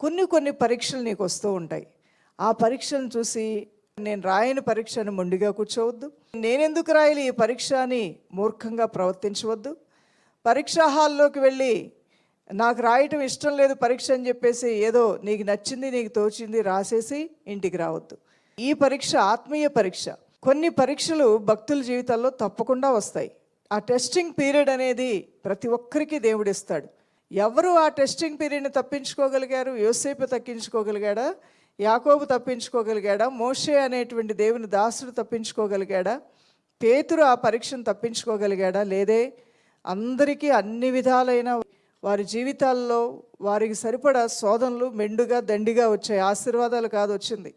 కొన్ని కొన్ని పరీక్షలు నీకు వస్తూ ఉంటాయి. ఆ పరీక్షను చూసి నేను రాయని పరీక్షను మొండిగా కూర్చోవద్దు. నేనెందుకు రాయాలి? ఈ పరీక్ష అని మూర్ఖంగా ప్రవర్తించవద్దు. పరీక్షా హాల్లోకి వెళ్ళి నాకు రాయటం ఇష్టం లేదు పరీక్ష అని చెప్పేసి ఏదో నీకు నచ్చింది నీకు తోచింది రాసేసి ఇంటికి రావద్దు. ఈ పరీక్ష ఆత్మీయ పరీక్ష. కొన్ని పరీక్షలు భక్తుల జీవితాల్లో తప్పకుండా వస్తాయి. ఆ టెస్టింగ్ పీరియడ్ అనేది ప్రతి ఒక్కరికి దేవుడిస్తాడు. ఎవరు ఆ టెస్టింగ్ పీరియడ్ని తప్పించుకోగలిగారు? యోసేపు తప్పించుకోగలిగాడా? యాకోబు తప్పించుకోగలిగాడా? మోషే అనేటువంటి దేవుని దాసుడు తప్పించుకోగలిగాడా? పేతురు ఆ పరీక్షను తప్పించుకోగలిగాడా? లేదే? అందరికీ అన్ని విధాలైన వారి జీవితాల్లో వారికి సరిపడా శోధనలు మెండుగా దండిగా వచ్చాయి. ఆశీర్వాదాలు కాదు వచ్చింది.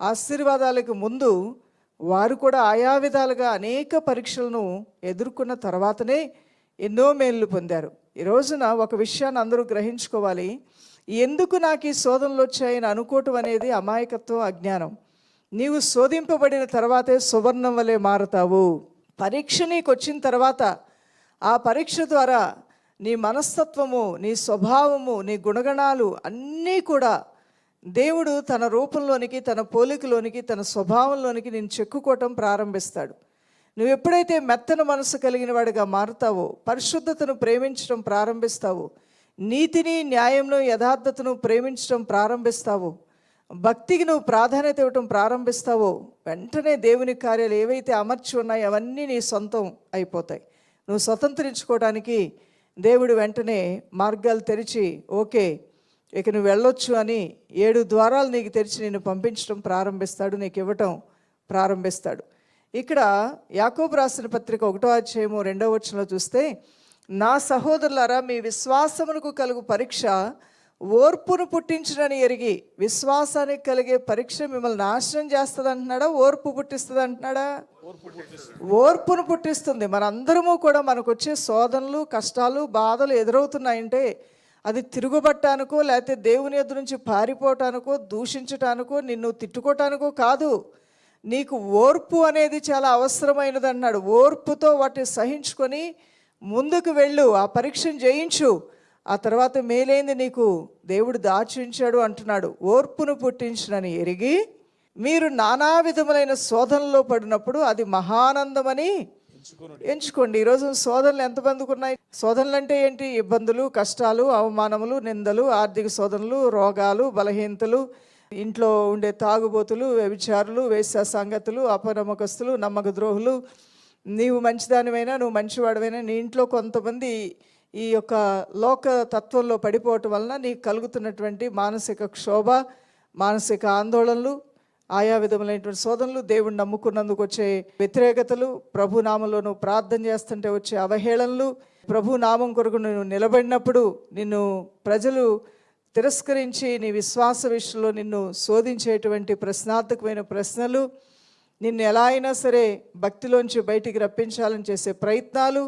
ఆశీర్వాదాలకు ముందు వారు కూడా ఆయా విధాలుగా అనేక పరీక్షలను ఎదుర్కొన్న తర్వాతనే ఎన్నో మేళ్ళు పొందారు. ఈ రోజున ఒక విషయాన్ని అందరూ గ్రహించుకోవాలి. ఎందుకు నాకు ఈ శోధనలు వచ్చాయని అనుకోవటం అనేది అమాయకత్వం అజ్ఞానం. నీవు శోధింపబడిన తర్వాతే సువర్ణం వలె మారుతావు. పరీక్ష నీకు వచ్చిన తర్వాత ఆ పరీక్ష ద్వారా నీ మనస్తత్వము నీ స్వభావము నీ గుణగణాలు అన్నీ కూడా దేవుడు తన రూపంలోనికి తన పోలికలోనికి తన స్వభావంలోనికి నేను చెక్కుకోవటం ప్రారంభిస్తాడు. నువ్వు ఎప్పుడైతే మెత్తన మనసు కలిగిన వాడిగా మారుతావో పరిశుద్ధతను ప్రేమించడం ప్రారంభిస్తావో నీతిని న్యాయంను యథార్థతను ప్రేమించడం ప్రారంభిస్తావో భక్తికి నువ్వు ప్రాధాన్యత ఇవ్వటం ప్రారంభిస్తావో వెంటనే దేవుని కార్యాలు ఏవైతే అమర్చి ఉన్నాయో అవన్నీ నీ సొంతం అయిపోతాయి. నువ్వు స్వతంత్రించుకోవడానికి దేవుడు వెంటనే మార్గాలు తెరిచి ఓకే ఇక నువ్వు వెళ్ళొచ్చు అని ఏడు ద్వారాలు నీకు తెరిచి నిన్ను పంపించడం ప్రారంభిస్తాడు నీకు ఇవ్వటం ప్రారంభిస్తాడు. ఇక్కడ యాకోబు రాసిన పత్రిక ఒకటో అధ్యాయము రెండో వచనంలో చూస్తే నా సహోదరులారా మీ విశ్వాసమునకు కలుగు పరీక్ష ఓర్పును పుట్టించునని ఎరిగి విశ్వాసానికి కలిగే పరీక్ష మిమ్మల్ని నాశనం చేస్తుంది అంటున్నాడా ఓర్పు పుట్టిస్తుంది అంటున్నాడా ఓర్పును పుట్టిస్తుంది. మనందరము కూడా మనకు వచ్చే శోధనలు కష్టాలు బాధలు ఎదురవుతున్నాయంటే అది తిరుగుబట్టానికో లేకపోతే దేవుని ఎదురు నుంచి పారిపోవటానికో దూషించటానికో నిన్ను తిట్టుకోవటానికో కాదు. నీకు ఓర్పు అనేది చాలా అవసరమైనది అన్నాడు ఓర్పుతో వాటిని సహించుకొని ముందుకు వెళ్ళు ఆ పరీక్షను జయించు. ఆ తర్వాత మేలైంది నీకు దేవుడు దాచించాడు అంటున్నాడు. ఓర్పును పుట్టించునని ఎరిగి మీరు నానా విధములైన శోధనలో పడినప్పుడు అది మహానందమని ఎంచుకోండి. ఈరోజు శోధనలు ఎంతమందికి ఉన్నాయి శోధనలు అంటే ఏంటి? ఇబ్బందులు కష్టాలు అవమానములు నిందలు ఆర్థిక శోధనలు రోగాలు బలహీనతలు ఇంట్లో ఉండే తాగుబోతులు వ్యభిచారులు వేశ సంగతులు అపనమ్మకస్తులు నమ్మక ద్రోహులు నీవు మంచిదానివైనా నువ్వు మంచివాడివైనా నీ ఇంట్లో కొంతమంది ఈ యొక్క లోక తత్వంలో పడిపోవటం వలన నీకు కలుగుతున్నటువంటి మానసిక క్షోభ మానసిక ఆందోళనలు ఆయా విధములైనటువంటి శోధనలు దేవుని నమ్ముకున్నందుకు వచ్చే వ్యతిరేకతలు ప్రభు నామంలో నువ్వు ప్రార్థన చేస్తుంటే వచ్చే అవహేళనలు ప్రభు నామం కొరకు నువ్వు నిలబడినప్పుడు నిన్ను ప్రజలు తిరస్కరించి నీ విశ్వాస విషయంలో నిన్ను శోధించేటువంటి ప్రశ్నార్థకమైన ప్రశ్నలు నిన్ను ఎలా అయినా సరే భక్తిలోంచి బయటికి రప్పించాలని చేసే ప్రయత్నాలు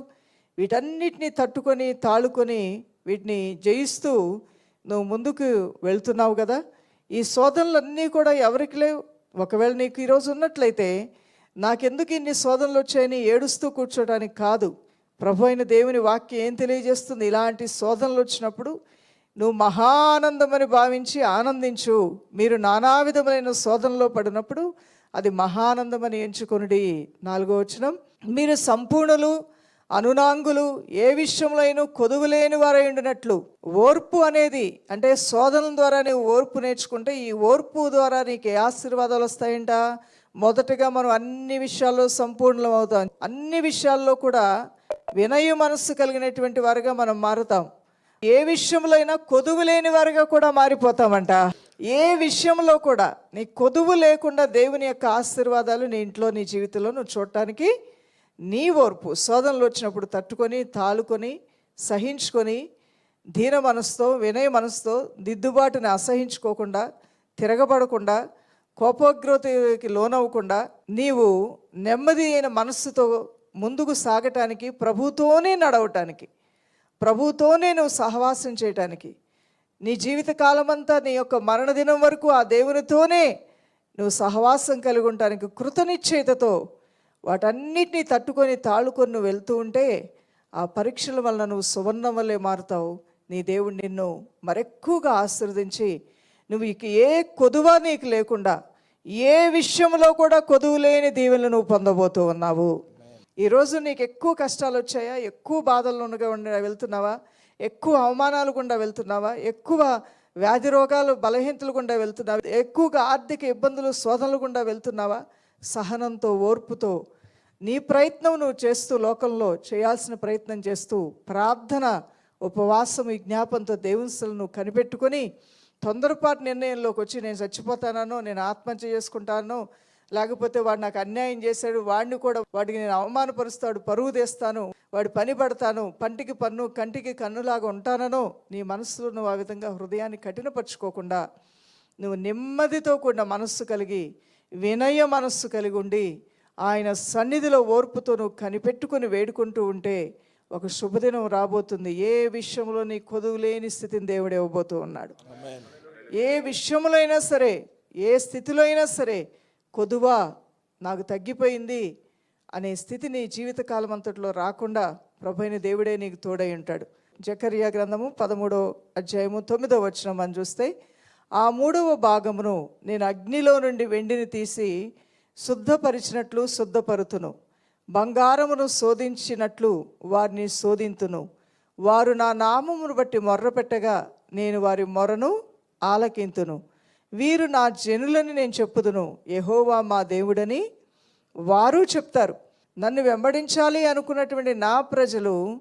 వీటన్నిటిని తట్టుకొని తాళుకొని వీటిని జయిస్తూ నువ్వు ముందుకు వెళ్తున్నావు కదా. ఈ శోధనలన్నీ కూడా ఎవరికి లేవు. ఒకవేళ నీకు ఈరోజు ఉన్నట్లయితే నాకెందుకు ఇన్ని శోధనలు వచ్చాయని ఏడుస్తూ కూర్చోడానికి కాదు. ప్రభు అయిన దేవుని వాక్యం ఏం తెలియజేస్తుంది? ఇలాంటి శోధనలు వచ్చినప్పుడు నువ్వు మహానందమని భావించి ఆనందించు. మీరు నానా విధములైన శోధనలో పడినప్పుడు అది మహానందమని ఎంచుకొనుడి. నాలుగో వచనం మీరు సంపూర్ణులు అనునాంగులు ఏ విషయంలో అయినా కొదువులేని వారై ఉండినట్లు. ఓర్పు అనేది అంటే శోధనల ద్వారా నీవు ఓర్పు నేర్చుకుంటే ఈ ఓర్పు ద్వారా నీకు ఏ ఆశీర్వాదాలు వస్తాయంట. మొదటగా మనం అన్ని విషయాల్లో సంపూర్ణం అవుతాం. అన్ని విషయాల్లో కూడా వినయ మనస్సు కలిగినటువంటి వారుగా మనం మారుతాం. ఏ విషయంలో అయినా కొదువు లేని వారిగా కూడా మారిపోతామంట. ఏ విషయంలో కూడా నీ కొదువు లేకుండా దేవుని యొక్క ఆశీర్వాదాలు నీ ఇంట్లో నీ జీవితంలో నువ్వు చూడటానికి నీ ఓర్పు శోధనలు వచ్చినప్పుడు తట్టుకొని తాలుకొని సహించుకొని దీన మనసుతో వినయ మనసుతో దిద్దుబాటుని అసహించుకోకుండా తిరగబడకుండా కోపోగ్రతకి లోనవ్వకుండా నీవు నెమ్మది అయిన మనస్సుతో ముందుకు సాగటానికి ప్రభుతోనే నడవటానికి ప్రభుతోనే నువ్వు సహవాసం చేయటానికి. నీ జీవిత కాలమంతా నీ యొక్క మరణదినం వరకు ఆ దేవునితోనే నువ్వు సహవాసం కలిగి ఉండటానికి కృతనిశ్చయితతో వాటన్నిటినీ తట్టుకొని తాళుకొని నువ్వు వెళ్తూ ఉంటే ఆ పరీక్షల వలన నువ్వు సువర్ణం వల్లే మారుతావు. నీ దేవుడు నిన్ను మరెక్కువగా ఆశీర్వదించి నువ్వు ఇక ఏ కొదువ నీకు లేకుండా ఏ విషయంలో కూడా కొదువు లేని దీవెనలు నువ్వు పొందబోతూ ఉన్నావు. ఈరోజు నీకు ఎక్కువ కష్టాలు వచ్చాయా? ఎక్కువ బాధల్లో ఉండి వెళ్తున్నావా? ఎక్కువ అవమానాలు గుండా వెళ్తున్నావా? ఎక్కువ వ్యాధి రోగాలు బలహీనతలు గుండా వెళ్తున్నావా? ఎక్కువగా ఆర్థిక ఇబ్బందులు శోధనలు గుండా వెళ్తున్నావా? సహనంతో ఓర్పుతో నీ ప్రయత్నం నువ్వు చేస్తూ లోకంలో చేయాల్సిన ప్రయత్నం చేస్తూ ప్రార్థన ఉపవాసం జ్ఞాపంతో దేవుని నువ్వు కనిపెట్టుకొని తొందరపాటు నిర్ణయంలోకి వచ్చి నేను చచ్చిపోతానో నేను ఆత్మహత్య చేసుకుంటానో లేకపోతే వాడు నాకు అన్యాయం చేశాడు వాడిని కూడా వాడికి నేను అవమానపరుస్తాడు పరువు తెస్తాను వాడి పని పడతాను పంటికి పన్ను కంటికి కన్నులాగా ఉంటాననో నీ మనసులో నువ్వు ఆ విధంగా హృదయాన్ని కఠినపరుచుకోకుండా నువ్వు నెమ్మదితో కూడిన మనస్సు కలిగి వినయ మనస్సు కలిగి ఉండి ఆయన సన్నిధిలో ఓర్పుతో నువ్వు కనిపెట్టుకొని వేడుకుంటూ ఉంటే ఒక శుభదినం రాబోతుంది. ఏ విషయంలో నీ కొదువు లేని స్థితిని దేవుడు ఇవ్వబోతూ ఉన్నాడు. ఏ విషయంలో అయినా సరే ఏ స్థితిలో అయినా సరే కొదువా నాకు తగ్గిపోయింది అనే స్థితి నీ జీవితకాలం అంతట్లో రాకుండా ప్రభైన దేవుడే నీకు తోడై ఉంటాడు. జకరియా గ్రంథము పదమూడో అధ్యాయము తొమ్మిదో వచనం మనం చూస్తే ఆ మూడవ భాగమును నేను అగ్నిలో నుండి వెండిని తీసి శుద్ధపరిచినట్లు శుద్ధపరుతును. బంగారమును శోధించినట్లు వారిని శోధింతును. వారు నా నామమును బట్టి మొర్రపెట్టగా నేను వారి మొరను ఆలకింతును. వీరు నా జనులని నేను చెప్పుదును. యహోవా మా దేవుడని వారు చెప్తారు. నన్ను వెంబడించాలి అనుకున్నటువంటి నా ప్రజలు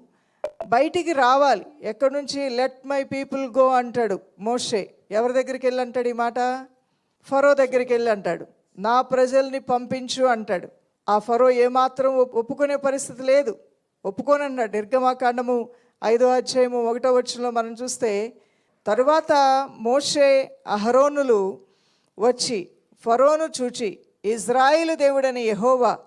బయటికి రావాలి. ఎక్కడి నుంచి? లెట్ మై పీపుల్ గో అంటాడు మోషే. ఎవరి దగ్గరికి వెళ్ళి అంటాడు ఈ మాట? ఫరో దగ్గరికి వెళ్ళి అంటాడు. నా ప్రజల్ని పంపించు అంటాడు. ఆ ఫరో ఏమాత్రం ఒప్పుకునే పరిస్థితి లేదు. ఒప్పుకోనన్నాడు. నిర్గమాకాండము ఐదో అధ్యాయము ఒకటో వచ్చంలో మనం చూస్తే తరువాత మోషే అహరోనులు వచ్చి ఫరోను చూచి ఇజ్రాయిలు దేవుడని యహోవా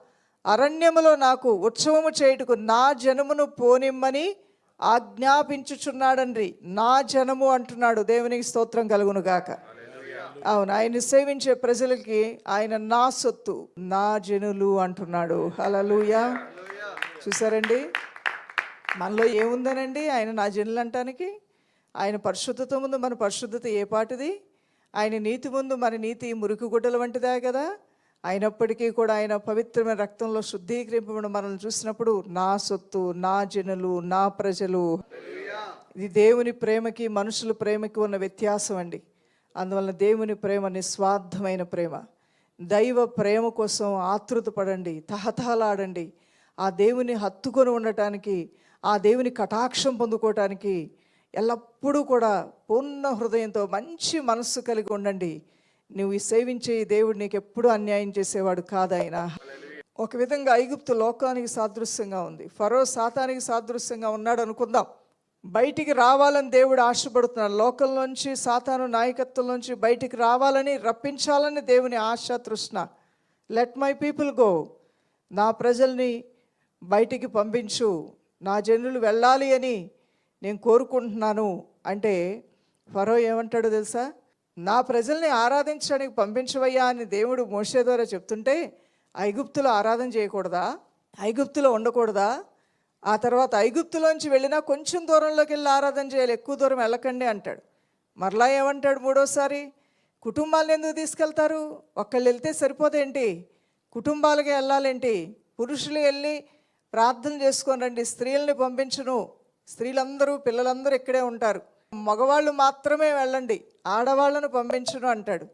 అరణ్యములో నాకు ఉత్సవము చేయుటకు నా జనమును పోనిమ్మని ఆజ్ఞాపించుచున్నాడండ్రి నా జనము అంటున్నాడు దేవునికి స్తోత్రం కలుగును గాక అవును ఆయన సేవించే ప్రజలకి ఆయన నా సొత్తు నా జనులు అంటున్నాడు. హలలుయా చూసారండి? మనలో ఏముందనండి? ఆయన నా జనులు అంటానికి ఆయన పరిశుద్ధత ముందు మన పరిశుద్ధత ఏ పాటిది? ఆయన నీతి ముందు మన నీతి మురికి గుడ్డల వంటిదే కదా? అయినప్పటికీ కూడా ఆయన పవిత్రమైన రక్తంలో శుద్ధీకరింపబడి మనల్ని చూసినప్పుడు నా సొత్తు నా జనులు నా ప్రజలు. ఇది దేవుని ప్రేమకి మనుషుల ప్రేమకి ఉన్న వ్యత్యాసం అండి. అందువలన దేవుని ప్రేమ నిస్వార్థమైన ప్రేమ. దైవ ప్రేమ కోసం ఆతృత పడండి తహతహలాడండి. ఆ దేవుని హత్తుకొని ఉండటానికి ఆ దేవుని కటాక్షం పొందుకోవటానికి ఎల్లప్పుడూ కూడా పూర్ణ హృదయంతో మంచి మనస్సు కలిగి ఉండండి. నువ్వు ఈ సేవించే దేవుడు నీకు ఎప్పుడూ అన్యాయం చేసేవాడు కాదాయన ఒక విధంగా ఐగుప్తు లోకానికి సాదృశ్యంగా ఉంది. ఫరో సాతానికి సాదృశ్యంగా ఉన్నాడు అనుకుందాం. బయటికి రావాలని దేవుడు ఆశపడుతున్నాడు. లోకంలోంచి సాతాను నాయకత్వంలోంచి బయటికి రావాలని రప్పించాలని దేవుని ఆశ తృష్ణ. Let my people go. నా ప్రజల్ని బయటికి పంపించు. నా జనులు వెళ్ళాలి అని నేను కోరుకుంటున్నాను అంటే ఫరో ఏమంటాడో తెలుసా? నా ప్రజల్ని ఆరాధించడానికి పంపించవయ్యా అని దేవుడు మోషే ద్వారా చెప్తుంటే ఐగుప్తులో ఆరాధన చేయకూడదా? ఐగుప్తులో ఉండకూడదా? ఆ తర్వాత ఐగుప్తులోంచి వెళ్ళినా కొంచెం దూరంలోకి వెళ్ళి ఆరాధన చేయాలి ఎక్కువ దూరం వెళ్ళకండి అంటాడు. మరలా ఏమంటాడు మూడోసారి? కుటుంబాలను ఎందుకు తీసుకెళ్తారు? ఒక్కళ్ళు వెళ్తే సరిపోదేంటి కుటుంబాలకి వెళ్ళాలేంటి పురుషులు వెళ్ళి ప్రార్థన చేసుకొని రండి స్త్రీలని పంపించను. స్త్రీలందరూ పిల్లలందరూ ఇక్కడే ఉంటారు. మగవాళ్ళు మాత్రమే వెళ్ళండి. ఆడవాళ్ళను పంపించను అంటాడు.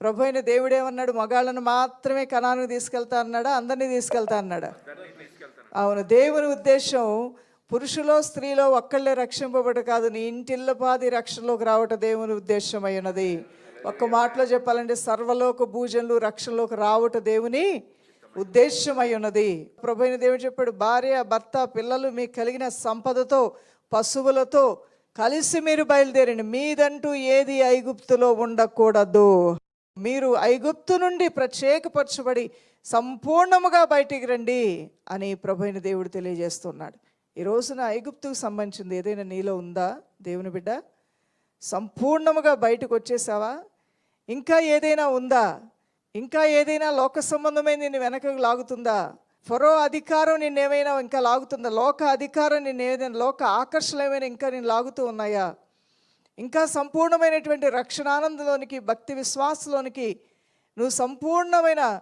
ప్రభు అయిన దేవుడేమన్నాడు మగాళ్ళను మాత్రమే కణానికి తీసుకెళ్తా అన్నాడా? అందరినీ తీసుకెళ్తా అన్నాడా? అవును దేవుని ఉద్దేశం పురుషులో స్త్రీలో ఒక్కళ్ళే రక్షింపబడి కాదు. నీ ఇంటిల్లపాది రక్షణలోకి రావట దేవుని ఉద్దేశం అయినది. ఒక్క మాటలో చెప్పాలంటే సర్వలోక భూజనులు రక్షణలోకి రావట దేవుని ఉద్దేశమై ఉన్నది. ప్రభు అయిన దేవుడు చెప్పాడు భార్య భర్త పిల్లలు మీకు కలిగిన సంపదతో పశువులతో కలిసి మీరు బయలుదేరండి. మీదంటూ ఏది ఐగుప్తులో ఉండకూడదు. మీరు ఐగుప్తు నుండి ప్రత్యేకపరచబడి సంపూర్ణముగా బయటికి రండి అని ప్రభుైన దేవుడు తెలియజేస్తున్నాడు. ఈ రోజున ఐగుప్తుకు సంబంధించింది ఏదైనా నీలో ఉందా? దేవుని బిడ్డ సంపూర్ణముగా బయటకు వచ్చేసావా? ఇంకా ఏదైనా ఉందా? ఇంకా ఏదైనా లోక సంబంధమైన నిన్ను వెనకకు లాగుతుందా? ఫరో అధికారం నిన్నేమైనా ఇంకా లాగుతుందా? లోక అధికారం నిన్నేదైనా లోక ఆకర్షణ ఏమైనా ఇంకా నేను లాగుతూ ఉన్నాయా? ఇంకా సంపూర్ణమైనటువంటి రక్షణానందంలోనికి భక్తి విశ్వాసంలోనికి నువ్వు సంపూర్ణమైన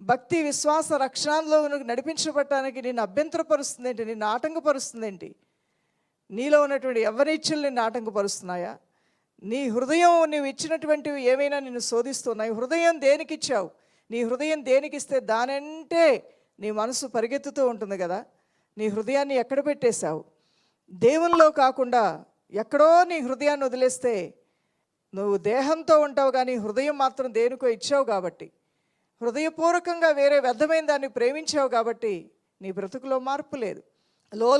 భక్తి విశ్వాస రక్షణలో నడిపించబడటానికి నిన్ను అభ్యంతరపరుస్తుంది ఏంటి నిన్ను ఆటంకపరుస్తుంది ఏంటి నీలో ఉన్నటువంటి ఎవరిచ్చలు నిన్ను ఆటంకపరుస్తున్నాయా? నీ హృదయం నువ్వు ఇచ్చినటువంటివి ఏమైనా నిన్ను శోధిస్తున్నాయి హృదయం దేనికి ఇచ్చావు? నీ హృదయం దేనికి ఇస్తే దానంటే నీ మనసు పరిగెత్తుతూ ఉంటుంది కదా. నీ హృదయాన్ని ఎక్కడ పెట్టేశావు? దేవునిలో కాకుండా ఎక్కడో నీ హృదయాన్ని వదిలేస్తే నువ్వు దేహంతో ఉంటావు కానీ హృదయం మాత్రం దేనికో ఇచ్చావు కాబట్టి. హృదయపూర్వకంగా వేరే వ్యర్థమైన దాన్ని ప్రేమించావు కాబట్టి నీ బ్రతుకులో మార్పు లేదు.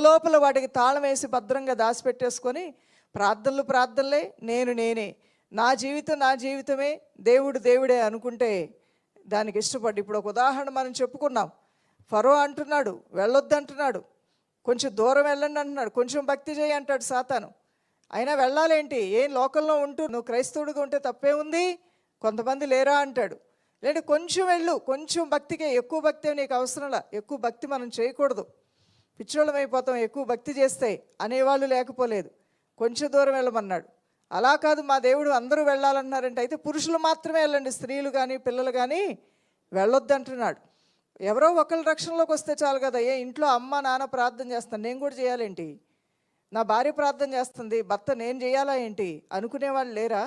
లోపల వాటికి తాళం వేసి భద్రంగా దాచిపెట్టేసుకొని ప్రార్థనలు ప్రార్థనలే నేను నేనే. నా జీవితం నా జీవితమే దేవుడు దేవుడే అనుకుంటే దానికి ఇష్టపడి ఇప్పుడు ఒక ఉదాహరణ మనం చెప్పుకున్నాం. ఫరో అంటున్నాడు వెళ్ళొద్దు అంటున్నాడు కొంచెం దూరం వెళ్ళండి అంటున్నాడు కొంచెం భక్తి చేయి అంటాడు సాతాను. అయినా వెళ్ళాలేంటి? ఏం లోకంలో ఉంటూ నువ్వు క్రైస్తవుడిగా ఉంటే తప్పే ఉంది? కొంతమంది లేరా అంటాడు. లేదంటే కొంచెం వెళ్ళు కొంచెం భక్తికే ఎక్కువ భక్తి నీకు అవసరంలా ఎక్కువ భక్తి మనం చేయకూడదు. పిచ్చోళ్ళం అయిపోతాం ఎక్కువ భక్తి చేస్తే అనేవాళ్ళు లేకపోలేదు. కొంచెం దూరం వెళ్ళమన్నాడు. అలా కాదు మా దేవుడు అందరూ వెళ్ళాలన్నారంటే అయితే పురుషులు మాత్రమే వెళ్ళండి స్త్రీలు కానీ పిల్లలు కానీ వెళ్ళొద్దు అంటున్నాడు ఎవరో ఒకళ్ళ రక్షణలోకి వస్తే చాలు కదా ఏ ఇంట్లో అమ్మ నాన్న ప్రార్థన చేస్తాను నేను కూడా చేయాలేంటి? నా భార్య ప్రార్థన చేస్తుంది భర్త నేను చేయాలా ఏంటి? అనుకునేవాళ్ళు లేరా?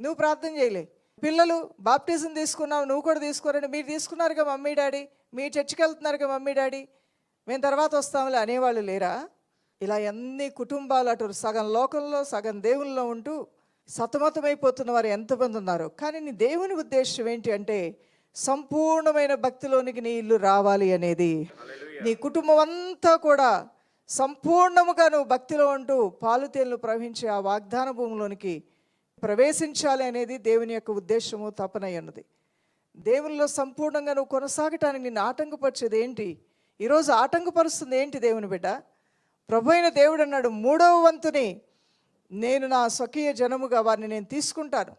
నువ్వు ప్రార్థన చేయలే. పిల్లలు బాప్టిజం తీసుకున్నావు నువ్వు కూడా తీసుకోరండి. మీరు తీసుకున్నారుగా మమ్మీ డాడీ. మీ చర్చికి వెళ్తున్నారుగా మమ్మీ డాడీ. మేము తర్వాత వస్తాంలే అనేవాళ్ళు లేరా? ఇలా ఎన్ని కుటుంబాలు అటు సగం లోకంలో సగం దేవుల్లో ఉంటూ సతమతమైపోతున్న వారు ఎంతమంది ఉన్నారు. కానీ నీ దేవుని ఉద్దేశం ఏంటి అంటే సంపూర్ణమైన భక్తిలోనికి నీ ఇల్లు రావాలి అనేది. నీ కుటుంబం అంతా కూడా సంపూర్ణముగా నువ్వు భక్తిలో ఉంటూ పాలు తేళ్ళు ప్రవహించే ఆ వాగ్దాన భూమిలోనికి ప్రవేశించాలి అనేది దేవుని యొక్క ఉద్దేశము తపనై ఉన్నది. దేవునిలో సంపూర్ణంగా నువ్వు కొనసాగటానికి నిన్ను ఆటంకపరిచేది ఏంటి? ఈరోజు ఆటంకపరుస్తుంది ఏంటి దేవుని బిడ్డ? ప్రభు అయిన దేవుడు అన్నాడు మూడవ వంతుని నేను నా స్వకీయ జనముగా వారిని నేను తీసుకుంటాను.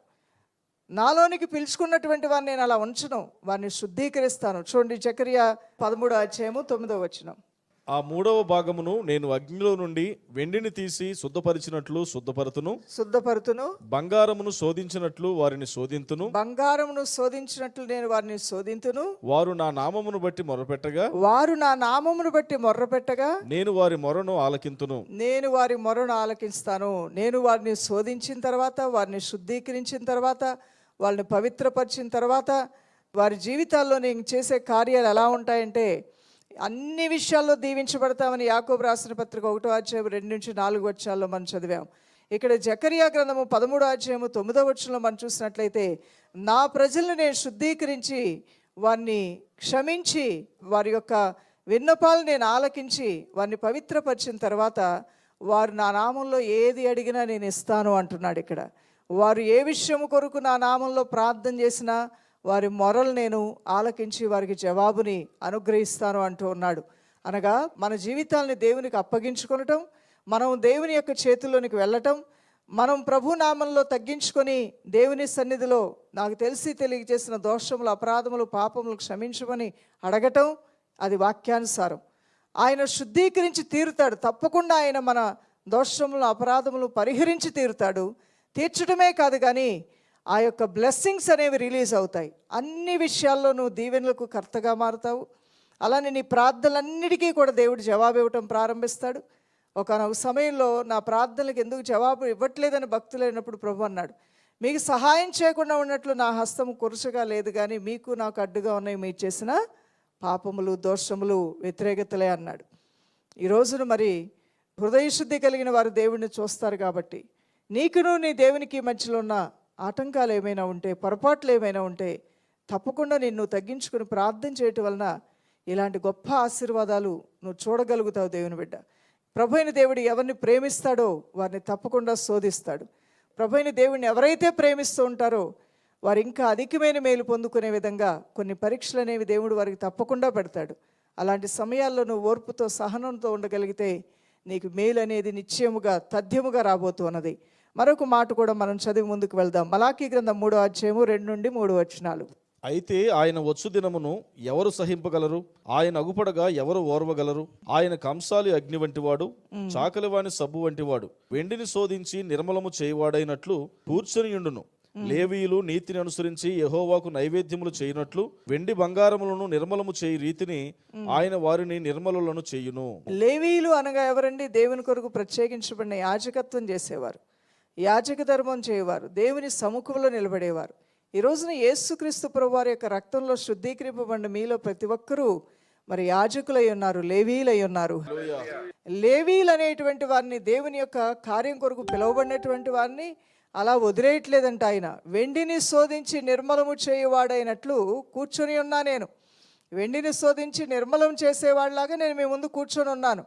నాలోనికి పిలుచుకున్నటువంటి వారిని నేను అలా ఉంచను. వారిని శుద్ధీకరిస్తాను. చూడండి చక్రియ పదమూడో అధ్యాయము తొమ్మిదో వచ్చినం ఆ మూడవ భాగమును నేను అగ్నిలో నుండి వెండిని తీసి శుద్ధపరిచినట్లు శుద్ధపరతును. శుద్ధపరుతును. బంగారమును శోధించినట్లు వారిని శోధింతును. బంగారమును శోధించినట్లు నేను వారిని శోధింతును. వారు నా నామమును బట్టి మొరపెట్టగా. వారు నా నామమును బట్టి మొర్రపెట్టగా నేను వారి మొరను ఆలకింతును. నేను వారి మొరను ఆలకిస్తాను. నేను వారిని శోధించిన తర్వాత వారిని శుద్ధీకరించిన తర్వాత వాళ్ళని పవిత్రపరిచిన తర్వాత వారి జీవితాల్లో నేను చేసే కార్యాలు ఎలా ఉంటాయంటే అన్ని విషయాల్లో దీవించబడతామని యాకోబు రాసిన పత్రిక ఒకటో అధ్యాయం రెండు నుంచి నాలుగు వచ్చాల్లో మనం చదివాం. ఇక్కడ జకరియా గ్రంథము పదమూడో అధ్యాయము తొమ్మిదో వచ్చంలో మనం చూసినట్లయితే నా ప్రజలను నేను శుద్ధీకరించి వారిని క్షమించి వారి యొక్క విన్నపాలు నేను ఆలకించి వారిని పవిత్రపరిచిన తర్వాత వారు నా నామంలో ఏది అడిగినా నేను ఇస్తాను అంటున్నాడు ఇక్కడ. వారు ఏ విషయం కొరకు నా నామంలో ప్రార్థన చేసినా వారి మొరలు నేను ఆలకించి వారికి జవాబుని అనుగ్రహిస్తాను అంటూ ఉన్నాడు. అనగా మన జీవితాలని దేవునికి అప్పగించుకొనటం మనం దేవుని యొక్క చేతుల్లోనికి వెళ్ళటం మనం ప్రభు నామంలో తగ్గించుకొని దేవుని సన్నిధిలో నాకు తెలిసి తెలియజేసిన దోషములు అపరాధములు పాపములు క్షమించమని అడగటం అది వాక్యానుసారం. ఆయన శుద్ధీకరించి తీరుతాడు. తప్పకుండా ఆయన మన దోషములు అపరాధములు పరిహరించి తీరుతాడు. తీర్చడమే కాదు కానీ ఆ యొక్క బ్లెస్సింగ్స్ అనేవి రిలీజ్ అవుతాయి. అన్ని విషయాల్లో నువ్వు దీవెనలకు కర్తగా మారుతావు. అలానే నీ ప్రార్థనలన్నిటికీ కూడా దేవుడు జవాబు ఇవ్వటం ప్రారంభిస్తాడు. ఒకనొక సమయంలో నా ప్రార్థనలకు ఎందుకు జవాబు ఇవ్వట్లేదని భక్తులైనప్పుడు ప్రభు అన్నాడు మీకు సహాయం చేయకుండా ఉన్నట్లు నా హస్తం కురుసగా లేదు కానీ మీకు నాకు అడ్డుగా ఉన్నాయి మీరు చేసిన పాపములు దోషములు వ్యతిరేకతలే అన్నాడు. ఈ రోజున మరి హృదయశుద్ధి కలిగిన వారు దేవుడిని చూస్తారు కాబట్టి నీకును నీ దేవునికి మధ్యలో ఉన్న ఆటంకాలు ఏమైనా ఉంటే పొరపాట్లు ఏమైనా ఉంటే తప్పకుండా నిన్ను తగ్గించుకుని ప్రార్థన చేయటం వలన ఇలాంటి గొప్ప ఆశీర్వాదాలు నువ్వు చూడగలుగుతావు దేవుని బిడ్డ. ప్రభైన దేవుడు ఎవరిని ప్రేమిస్తాడో వారిని తప్పకుండా శోధిస్తాడు. ప్రభైన దేవుడిని ఎవరైతే ప్రేమిస్తూ ఉంటారో వారు ఇంకా అధికమైన మేలు పొందుకునే విధంగా కొన్ని పరీక్షలు అనేవి దేవుడు వారికి తప్పకుండా పెడతాడు. అలాంటి సమయాల్లో నువ్వు ఓర్పుతో సహనంతో ఉండగలిగితే నీకు మేలు అనేది నిశ్చయముగా తథ్యముగా రాబోతున్నది. మరొక మాట కూడా మనం చదివి ముందుకు వెళ్దాం. మలాకీ గ్రంథం మూడో అధ్యాయము రెండు నుండి మూడు వచనాలు. అయితే ఆయన వచ్చు దినమును ఎవరు సహింపగలరు? ఆయన అగుపడగా ఎవరు ఓర్వగలరు? ఆయన కంసాలి అగ్ని వంటివాడు చాకలివాని సబ్బు వంటివాడు వెండిని శోధించి నిర్మలము చేయవాడైనట్లు కూర్చొనియుండును. లేవీయులు నీతిని అనుసరించి యెహోవాకు నైవేద్యములు చేయనట్లు వెండి బంగారములను నిర్మలము చేయి రీతిని ఆయన వారిని నిర్మలులను చేయును. లేవీయులు అనగా ఎవరండి? దేవుని కొరకు ప్రత్యేకించబడిన యాజకత్వం చేసేవారు. యాజక ధర్మం చేయవారు దేవుని సముఖంలో నిలబడేవారు. ఈ రోజున యేసుక్రీస్తు ప్రభువారి యొక్క రక్తంలో శుద్ధీకరింపబడిన మీలో ప్రతి ఒక్కరూ మరి యాజకులై ఉన్నారు లేవీలై ఉన్నారు. లేవీలు అనేటువంటి వారిని దేవుని యొక్క కార్యం కొరకు పిలువబడినటువంటి వారిని అలా వదిలేయట్లేదంట ఆయన. వెండిని శోధించి నిర్మలము చేయువాడైనట్లు కూర్చొని ఉన్నా నేను. వెండిని శోధించి నిర్మలం చేసేవాడిలాగా నేను మీ ముందు కూర్చొని ఉన్నాను.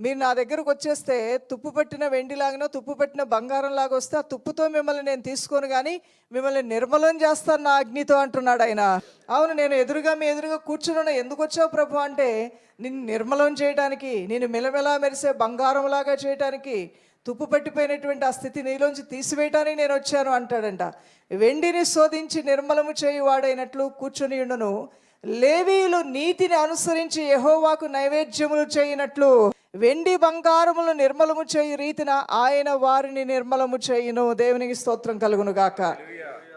మీరు నా దగ్గరకు వచ్చేస్తే తుప్పు పట్టిన వెండిలాగానో తుప్పు పట్టిన బంగారం లాగా వస్తే ఆ తుప్పుతో మిమ్మల్ని నేను తీసుకోను కానీ మిమ్మల్ని నిర్మలం చేస్తాను నా అగ్నితో అంటున్నాడు ఆయన. అవును నేను ఎదురుగా మీ ఎదురుగా కూర్చుని ఎందుకు వచ్చావు ప్రభు అంటే నిన్ను నిర్మలం చేయడానికి నేను మెలమెలా మెరిసే బంగారంలాగా చేయడానికి తుప్పు పట్టిపోయినటువంటి ఆ స్థితి నీలోంచి తీసివేయటానికి నేను వచ్చాను అంటాడంట. వెండిని శోధించి నిర్మలము చేయువాడైనట్లు కూర్చుని ఉండును. లేవీయులు నీతిని అనుసరించి యహోవాకు నైవేద్యములు చేయనట్లు వెండి బంగారములు నిర్మలము చేయు రీతిన ఆయన వారిని నిర్మలము చేయును. దేవునికి స్తోత్రం కలుగును గాక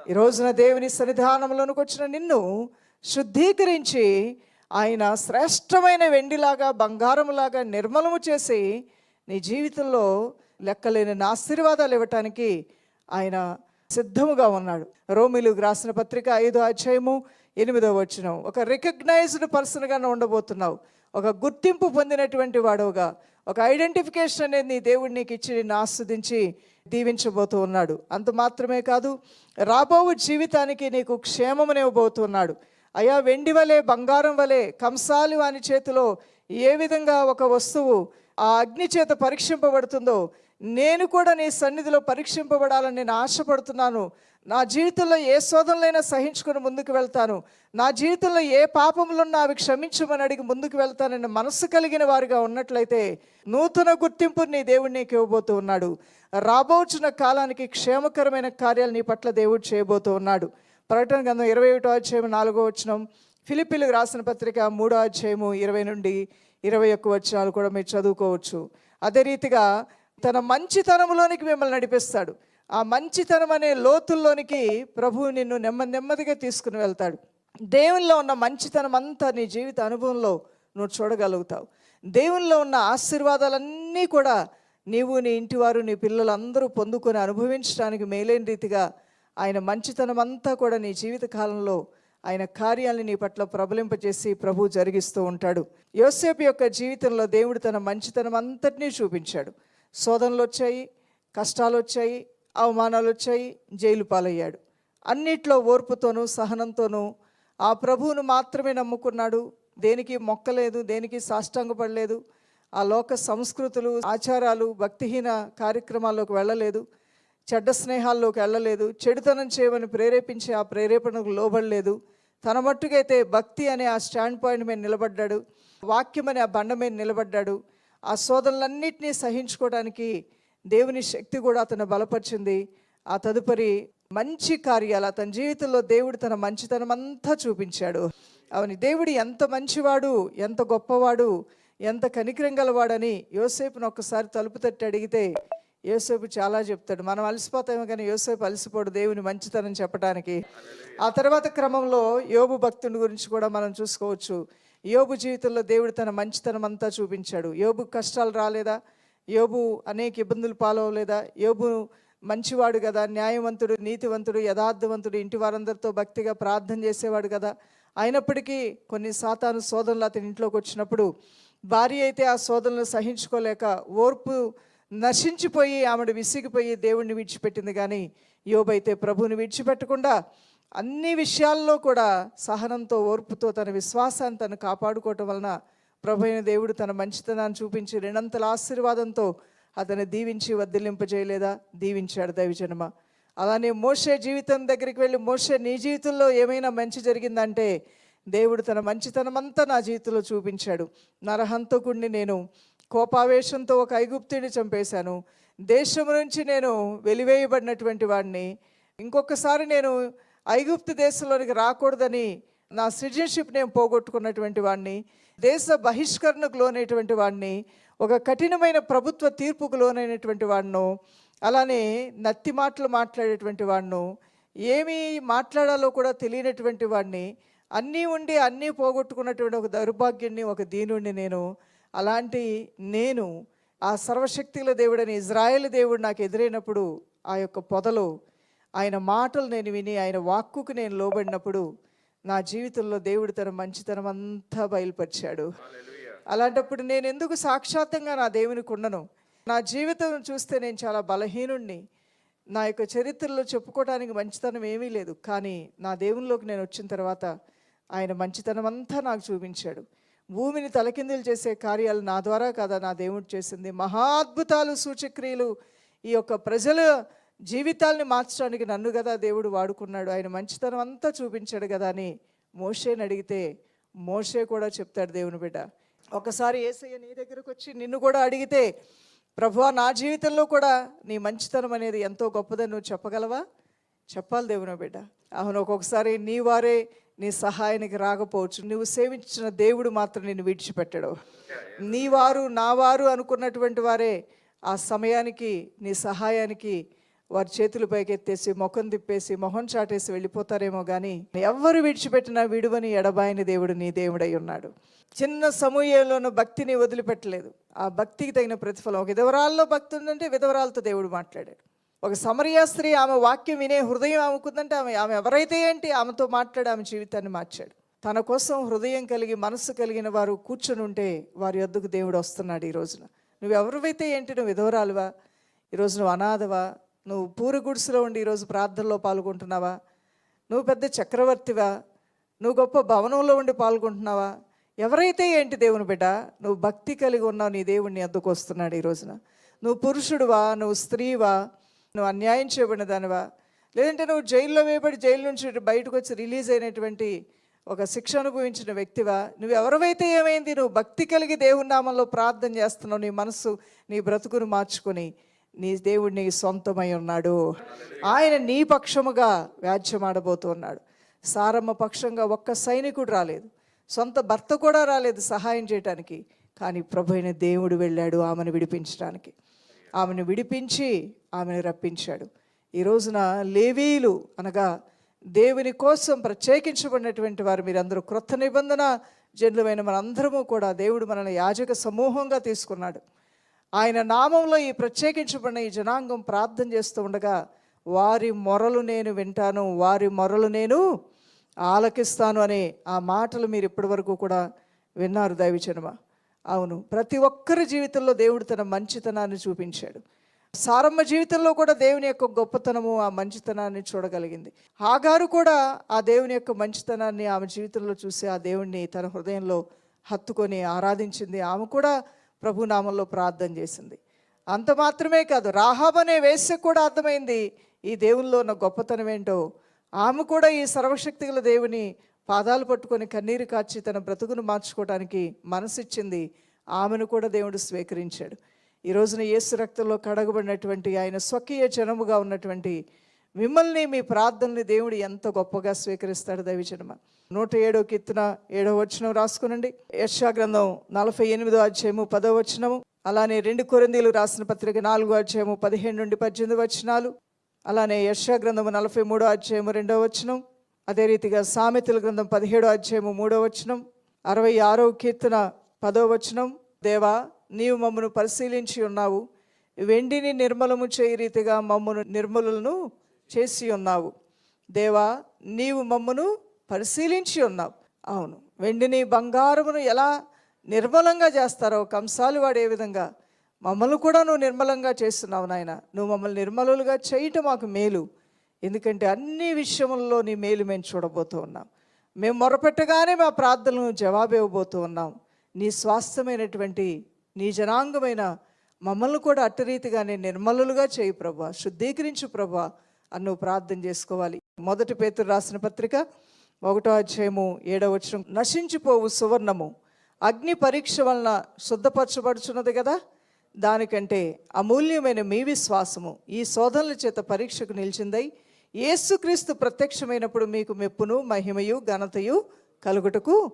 ఈ రోజున దేవుని సన్నిధానంలోనికి వచ్చిన నిన్ను శుద్ధీకరించి ఆయన శ్రేష్టమైన వెండిలాగా బంగారములాగా నిర్మలము చేసి నీ జీవితంలో లెక్కలేని ఆశీర్వాదాలు ఇవ్వటానికి ఆయన సిద్ధముగా ఉన్నాడు. రోమిలు రాసిన పత్రిక ఐదో అధ్యాయము ఎనిమిదో వచ్చినావు ఒక రికగ్నైజ్డ్ పర్సన్గా ఉండబోతున్నావు. ఒక గుర్తింపు పొందినటువంటి వాడవుగా. ఒక ఐడెంటిఫికేషన్ అనేది నీ దేవుడు నీకు ఇచ్చి నిన్ను ఆస్వాదించి దీవించబోతూ ఉన్నాడు. అంత మాత్రమే కాదు రాబో జీవితానికి నీకు క్షేమమునివ్వబోతున్నాడు. అయా వెండి వలె బంగారం వలె కంసాలు వాని చేతిలో ఏ విధంగా ఒక వస్తువు ఆ అగ్ని చేత పరీక్షింపబడుతుందో నేను కూడా నీ సన్నిధిలో పరీక్షింపబడాలని నేను ఆశపడుతున్నాను. నా జీవితంలో ఏ శోధనలైనా సహించుకుని ముందుకు వెళ్తాను. నా జీవితంలో ఏ పాపములున్నా అవి క్షమించమని అడిగి ముందుకు వెళ్తానని మనసు కలిగిన వారిగా ఉన్నట్లయితే నూతన గుర్తింపు నీ దేవుడు నీకు ఇవ్వబోతూ ఉన్నాడు. రాబోచున్న కాలానికి క్షేమకరమైన కార్యాలు నీ పట్ల దేవుడు చేయబోతూ ఉన్నాడు. ప్రకటన గంధం ఇరవై ఒకటో అధ్యాయం నాలుగో వచనం. ఫిలిపిలకు రాసిన పత్రిక మూడో అధ్యాయము ఇరవై నుండి ఇరవై ఒక్క వచనాలు కూడా మీరు చదువుకోవచ్చు. అదే రీతిగా తన మంచితనంలోనికి మిమ్మల్ని నడిపిస్తాడు. ఆ మంచితనం అనే లోతుల్లోనికి ప్రభువు నిన్ను నెమ్మది నెమ్మదిగా తీసుకుని వెళ్తాడు. దేవునిలో ఉన్న మంచితనం అంతా నీ జీవిత అనుభవంలో నువ్వు చూడగలుగుతావు. దేవునిలో ఉన్న ఆశీర్వాదాలన్నీ కూడా నీవు నీ ఇంటివారు నీ పిల్లలందరూ పొందుకొని అనుభవించడానికి మేలైన రీతిగా ఆయన మంచితనం అంతా కూడా నీ జీవిత కాలంలో ఆయన కార్యాలను నీ పట్ల ప్రబలింపజేసి ప్రభు జరిగిస్తూ ఉంటాడు. యోసేపు యొక్క జీవితంలో దేవుడు తన మంచితనం అంతటినీ చూపించాడు. శోధనలు వచ్చాయి కష్టాలు వచ్చాయి అవమానాలు వచ్చాయి జైలు పాలయ్యాడు. అన్నిట్లో ఓర్పుతోనూ సహనంతోనూ ఆ ప్రభువును మాత్రమే నమ్ముకున్నాడు. దేనికి మొక్కలేదు దేనికి సాష్టాంగపడలేదు ఆ లోక సంస్కృతులు ఆచారాలు భక్తిహీన కార్యక్రమాల్లోకి వెళ్ళలేదు చెడ్డ స్నేహాల్లోకి వెళ్ళలేదు చెడుతనం చేయమని ప్రేరేపించే ఆ ప్రేరేపణకు లోబడలేదు. తన మట్టుకైతే భక్తి అనే ఆ స్టాండ్ పాయింట్ మీద నిలబడ్డాడు. వాక్యం అనే ఆ బండ మీద నిలబడ్డాడు. ఆ శోధనలన్నింటినీ సహించుకోవడానికి దేవుని శక్తి కూడా అతను బలపరిచింది. ఆ తదుపరి మంచి కార్యాలు అతని జీవితంలో దేవుడు తన మంచితనం అంతా చూపించాడు. అవని దేవుడు ఎంత మంచివాడు ఎంత గొప్పవాడు ఎంత కనికరం గలవాడని యోసేపును ఒక్కసారి తలుపు తట్టి అడిగితే యోసేపు చాలా చెప్తాడు. మనం అలసిపోతామో కానీ యోసేపు అలసిపోడు దేవుని మంచితనం చెప్పడానికి ఆ తర్వాత క్రమంలో యోబు భక్తుని గురించి కూడా మనం చూసుకోవచ్చు. యోబు జీవితంలో దేవుడు తన మంచితనం అంతా చూపించాడు. యోబు కష్టాలు రాలేదా? యోబు అనేక ఇబ్బందులు పాలవలేదా? యోబు మంచివాడు కదా న్యాయవంతుడు నీతివంతుడు యథార్థవంతుడు ఇంటి వారందరితో భక్తిగా ప్రార్థన చేసేవాడు కదా. అయినప్పటికీ కొన్ని సాతాను శోధనలు అతని ఇంట్లోకి వచ్చినప్పుడు భార్య అయితే ఆ శోధనలు సహించుకోలేక ఓర్పు నశించిపోయి ఆమెడు విసిగిపోయి దేవుణ్ణి విడిచిపెట్టింది కానీ యోబైతే ప్రభువుని విడిచిపెట్టకుండా అన్ని విషయాల్లో కూడా సహనంతో ఓర్పుతో తన విశ్వాసాన్ని తను కాపాడుకోవటం వలన ప్రభు అయిన దేవుడు తన మంచితనాన్ని చూపించి రెండంతల ఆశీర్వాదంతో అతన్ని దీవించి వర్ధిల్లింపజేయలేదా దీవించాడు దైవజనమ. అలానే మోషే జీవితం దగ్గరికి వెళ్ళి మోషే నీ జీవితంలో ఏమైనా మంచి జరిగిందంటే దేవుడు తన మంచితనం అంతా నా జీవితంలో చూపించాడు. నరహంతకుడిని నేను కోపావేశంతో ఒక ఐగుప్తిని చంపేశాను. దేశం నుంచి నేను వెలివేయబడినటువంటి వాడిని. ఇంకొకసారి నేను ఐగుప్తు దేశంలోనికి రాకూడదని నా సిటిజన్షిప్ నేను పోగొట్టుకున్నటువంటి వాడిని దేశ బహిష్కరణకు లోనైనటువంటి వాడిని ఒక కఠినమైన ప్రభుత్వ తీర్పుకు లోనైనటువంటి వాడును అలానే నత్తి మాటలు మాట్లాడేటువంటి వాడును ఏమి మాట్లాడాలో కూడా తెలియనటువంటి వాడిని అన్నీ ఉండి అన్నీ పోగొట్టుకున్నటువంటి ఒక దౌర్భాగ్యాన్ని ఒక దీనుణ్ణి నేను అలాంటి నేను ఆ సర్వశక్తుల దేవుడని ఇజ్రాయేల్ దేవుడు నాకు ఎదురైనప్పుడు ఆ యొక్క పొదలో ఆయన మాటలు నేను విని ఆయన వాక్కుకు నేను లోబడినప్పుడు నా జీవితంలో దేవుడు తన మంచితనం అంతా బయలుపరిచాడు. అలాంటప్పుడు నేను ఎందుకు సాక్షాత్తంగా నా దేవునికి ఉండను? నా జీవితం చూస్తే నేను చాలా బలహీనుణ్ణి. నా యొక్క చరిత్రలో చెప్పుకోవడానికి మంచితనం ఏమీ లేదు. కానీ నా దేవునిలోకి నేను వచ్చిన తర్వాత ఆయన మంచితనం అంతా నాకు చూపించాడు. భూమిని తలకిందులు చేసే కార్యాలు నా ద్వారా కదా? నా దేవుడు చేసింది. మహా అద్భుతాలు సూచక్రియలు ఈ యొక్క ప్రజల జీవితాల్ని మార్చడానికి నన్ను కదా దేవుడు వాడుకున్నాడు. ఆయన మంచితనం అంతా చూపించాడు కదా అని మోషేని అడిగితే మోషే కూడా చెప్తాడు దేవుని బిడ్డ. ఒకసారి ఏసయ్య నీ దగ్గరకు వచ్చి నిన్ను కూడా అడిగితే ప్రభువా నా జీవితంలో కూడా నీ మంచితనం అనేది ఎంతో గొప్పదని నువ్వు చెప్పగలవా? చెప్పాలి దేవుని బిడ్డ. అవును ఒక్కొక్కసారి నీ వారే నీ సహాయానికి రాకపోవచ్చు. నువ్వు సేవించిన దేవుడు మాత్రం నిన్ను విడిచిపెట్టడు. నీ వారు నా వారు అనుకున్నటువంటి వారే ఆ సమయానికి నీ సహాయానికి వారి చేతులు పైకెత్తేసి ముఖం తిప్పేసి మొహం చాటేసి వెళ్ళిపోతారేమో కానీ ఎవ్వరు విడిచిపెట్టినా విడువని ఎడబాయని దేవుడు నీ దేవుడై ఉన్నాడు. చిన్న సమూహంలోనూ భక్తిని వదిలిపెట్టలేదు. ఆ భక్తికి తగిన ప్రతిఫలం. ఒక విధవరాల్లో భక్తి ఉందంటే విధవరాలతో దేవుడు మాట్లాడాడు. ఒక సమరియా స్త్రీ ఆమె వాక్యం వినే హృదయం ఆమెకుందంటే ఆమె ఆమె ఎవరైతే ఏంటి ఆమెతో మాట్లాడి ఆమె జీవితాన్ని మార్చాడు. తన కోసం హృదయం కలిగి మనసు కలిగిన వారు కూర్చొని ఉంటే వారి వద్దకు దేవుడు వస్తున్నాడు ఈ రోజున. నువ్వు ఎవరివైతే ఏంటి నువ్వు విధవరాలువా? ఈరోజు నువ్వు అనాథవా? నువ్వు పూరి గుడిసెలో ఉండి ఈరోజు ప్రార్థనలో పాల్గొంటున్నావా? నువ్వు పెద్ద చక్రవర్తివా? నువ్వు గొప్ప భవనంలో ఉండి పాల్గొంటున్నావా? ఎవరైతే ఏంటి దేవుని బిడ్డ నువ్వు భక్తి కలిగి ఉన్నావు నీ దేవుడిని అద్దుకు వస్తున్నాడు ఈ రోజున. నువ్వు పురుషుడువా? నువ్వు స్త్రీవా? నువ్వు అన్యాయం చేయబడిన దానివా లేదంటే నువ్వు జైల్లో వేయబడి జైలు నుంచి బయటకు వచ్చి రిలీజ్ అయినటువంటి ఒక శిక్ష అనుభవించిన వ్యక్తివా? నువ్వు ఎవరివైతే ఏమైంది? నువ్వు భక్తి కలిగి దేవునామంలో ప్రార్థన చేస్తున్నావు. నీ మనస్సు నీ బ్రతుకును మార్చుకొని నీ దేవుడు నీ సొంతమై ఉన్నాడు. ఆయన నీ పక్షముగా వ్యాజ్యమాడబోతున్నాడు. సారమ్మ పక్షంగా ఒక్క సైనికుడు రాలేదు. సొంత భర్త కూడా రాలేదు సహాయం చేయటానికి. కానీ ప్రభు అయిన దేవుడు వెళ్ళాడు ఆమెను విడిపించడానికి ఆమెను విడిపించి ఆమెను రప్పించాడు. ఈ రోజున లేవీలు అనగా దేవుని కోసం ప్రత్యేకించబడినటువంటి వారు మీరందరూ క్రొత్త నిబంధన జనులమైన మనందరము కూడా దేవుడు మనల్ని యాజక సమూహంగా తీసుకున్నాడు. ఆయన నామంలో ఈ ప్రత్యేకించబడిన ఈ జనాంగం ప్రార్థన చేస్తూ ఉండగా వారి మొరలు నేను వింటాను వారి మొరలు నేను ఆలకిస్తాను అనే ఆ మాటలు మీరు ఇప్పటివరకు కూడా విన్నారు దైవచనమా అవును. ప్రతి ఒక్కరి జీవితంలో దేవుడు తన మంచితనాన్ని చూపించాడు. సారమ్మ జీవితంలో కూడా దేవుని యొక్క గొప్పతనము ఆ మంచితనాన్ని చూడగలిగింది. హాగారు కూడా ఆ దేవుని యొక్క మంచితనాన్ని ఆమె జీవితంలో చూసి ఆ దేవుణ్ణి తన హృదయంలో హత్తుకొని ఆరాధించింది. ఆమె కూడా ప్రభు నామంలో ప్రార్థన చేసింది. అంత మాత్రమే కాదు రాహాబ్ అనే వేశ్య కూడా అర్థమైంది ఈ దేవునిలో ఉన్న గొప్పతనం ఏంటో. ఆమె కూడా ఈ సర్వశక్తి గల దేవుని పాదాలు పట్టుకొని కన్నీరు కార్చి తన బ్రతుకును మార్చుకోవడానికి మనసిచ్చింది ఆమెను కూడా దేవుడు స్వీకరించాడు. ఈ రోజున యేసు రక్తంలో కడగబడినటువంటి ఆయన స్వకీయ జనముగా ఉన్నటువంటి మిమ్మల్ని మీ ప్రార్థనని దేవుడు ఎంత గొప్పగా స్వీకరిస్తాడు దైవజనమ? నూట ఏడో కీర్తన ఏడో వచనం రాసుకునండి. యశాగ్రంథం నలభై ఎనిమిదో అధ్యాయము పదో వచనము అలానే రెండు కొరందీలు రాసిన పత్రిక నాలుగో అధ్యాయము పదిహేను నుండి పద్దెనిమిది వచనాలు అలానే యశాగ్రంథము నలభై మూడో అధ్యాయము రెండో వచనం అదే రీతిగా సామెతల గ్రంథం పదిహేడో అధ్యాయము మూడో వచనం అరవై ఆరో కీర్తన పదో వచనం దేవా నీవు మమ్మను పరిశీలించి ఉన్నావు. వెండిని నిర్మలము చేయి రీతిగా మమ్మను నిర్మలులను చేసి ఉన్నావు. దేవా నీవు మమ్మను పరిశీలించి ఉన్నావు. అవును వెండిని బంగారమును ఎలా నిర్మలంగా చేస్తారో కంసాలు వాడే విధంగా మమ్మల్ని కూడా నువ్వు నిర్మలంగా చేస్తున్నావు నాయన. నువ్వు మమ్మల్ని నిర్మలులుగా చేయటం మాకు మేలు. ఎందుకంటే అన్ని విషయముల్లో నీ మేలు మేము చూడబోతూ ఉన్నాం. మేము మొరపెట్టగానే మా ప్రార్థనలను జవాబు ఇవ్వబోతూ ఉన్నాం. నీ స్వాస్థ్యమైనటువంటి నీ జనాంగమైన మమ్మల్ని కూడా అట్టరీతిగానే నిర్మలులుగా చేయి ప్రభా. శుద్ధీకరించు ప్రభా అన్ను నువ్వు ప్రార్థన చేసుకోవాలి. మొదటి పేతురు రాసిన పత్రిక ఒకటో అధ్యాయము ఏడవ నశించిపోవు సువర్ణము. అగ్ని పరీక్ష వలన శుద్ధపరచబడుచున్నది కదా? దానికంటే అమూల్యమైన మీ విశ్వాసము ఈ శోధనల చేత పరీక్షకు నిలిచిందై యేసుక్రీస్తు ప్రత్యక్షమైనప్పుడు మీకు మెప్పును మహిమయు ఘనతయు కలుగుటకు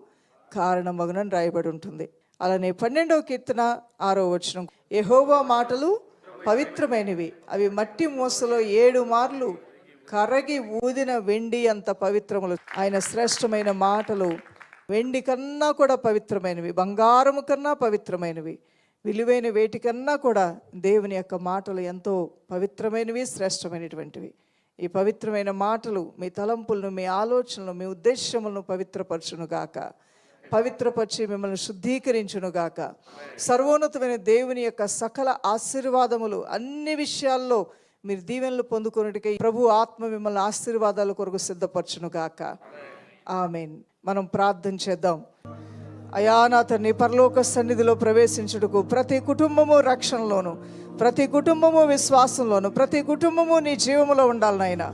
కారణమగునని రాయబడి ఉంటుంది. అలానే పన్నెండవ కీర్తన ఆరో వచనం. యెహోవా మాటలు పవిత్రమైనవి. అవి మట్టి మూసలో ఏడు మార్లు కరగి ఊదిన వెండి అంత పవిత్రములు. ఆయన శ్రేష్టమైన మాటలు వెండి కన్నా కూడా పవిత్రమైనవి. బంగారము కన్నా పవిత్రమైనవి. విలువైన వేటికన్నా కూడా దేవుని యొక్క మాటలు ఎంతో పవిత్రమైనవి శ్రేష్టమైనటువంటివి. ఈ పవిత్రమైన మాటలు మీ తలంపులను మీ ఆలోచనలు మీ ఉద్దేశములను పవిత్రపరచును గాక పవిత్రపరిచి మిమ్మల్ని శుద్ధీకరించును గాక సర్వోన్నతమైన దేవుని యొక్క సకల ఆశీర్వాదములు అన్ని విషయాల్లో మీరు దీవెనలు పొందుకున్నట్టుగా ప్రభు ఆత్మ మిమ్మల్ని ఆశీర్వాదాల కొరకు సిద్ధపరచును గాక ఆమెన్. మనం ప్రార్థన చేద్దాం. అయా నా తండ్రి పరలోక సన్నిధిలో ప్రవేశించుటకు ప్రతి కుటుంబము రక్షణలోను ప్రతి కుటుంబము విశ్వాసంలోను ప్రతి కుటుంబము నీ జీవములో ఉండాలి నాయన.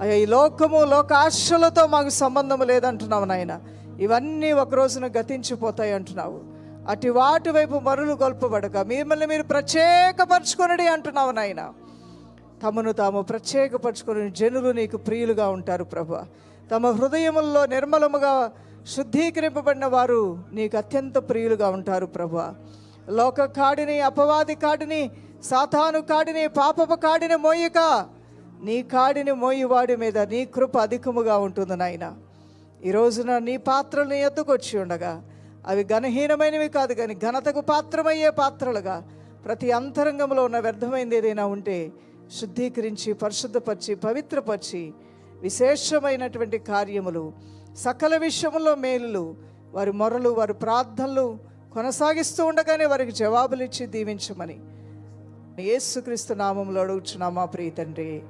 అయ్యా ఈ లోకము లోక ఆశలతో మాకు సంబంధం లేదంటున్నావు నాయన. ఇవన్నీ ఒక రోజున గతించిపోతాయి అంటున్నావు. అటు వాటి వైపు మరులు గొల్పబడక మిమ్మల్ని మీరు ప్రత్యేకపరచుకొనడి అంటున్నావు నాయన. తమను తాము ప్రత్యేకపరచుకొని జనులు నీకు ప్రియులుగా ఉంటారు ప్రభు. తమ హృదయముల్లో నిర్మలముగా శుద్ధీకరింపబడిన వారు నీకు అత్యంత ప్రియులుగా ఉంటారు ప్రభు. లోక కాడిని అపవాది కాడిని సాతాను కాడిని పాపపు కాడిని మోయక నీ కాడిని మోయివాడి మీద నీ కృప అధికముగా ఉంటుంది నాయన. ఈ రోజున నీ పాత్రలు ఎత్తుకొచ్చి ఉండగా అవి ఘనహీనమైనవి కాదు కానీ ఘనతకు పాత్రమయ్యే పాత్రలుగా ప్రతి అంతరంగంలో ఉన్న వ్యర్థమైంది ఏదైనా ఉంటే శుద్ధీకరించి పరిశుద్ధపరిచి పవిత్రపరిచి విశేషమైనటువంటి కార్యములు సకల విషయంలో మేలులు వారి మొరలు వారి ప్రార్థనలు కొనసాగిస్తూ ఉండగానే వారికి జవాబులు ఇచ్చి దీవించమని. యేసుక్రీస్తు నామంలో అడుగుచున్నామా ప్రియతండ్రి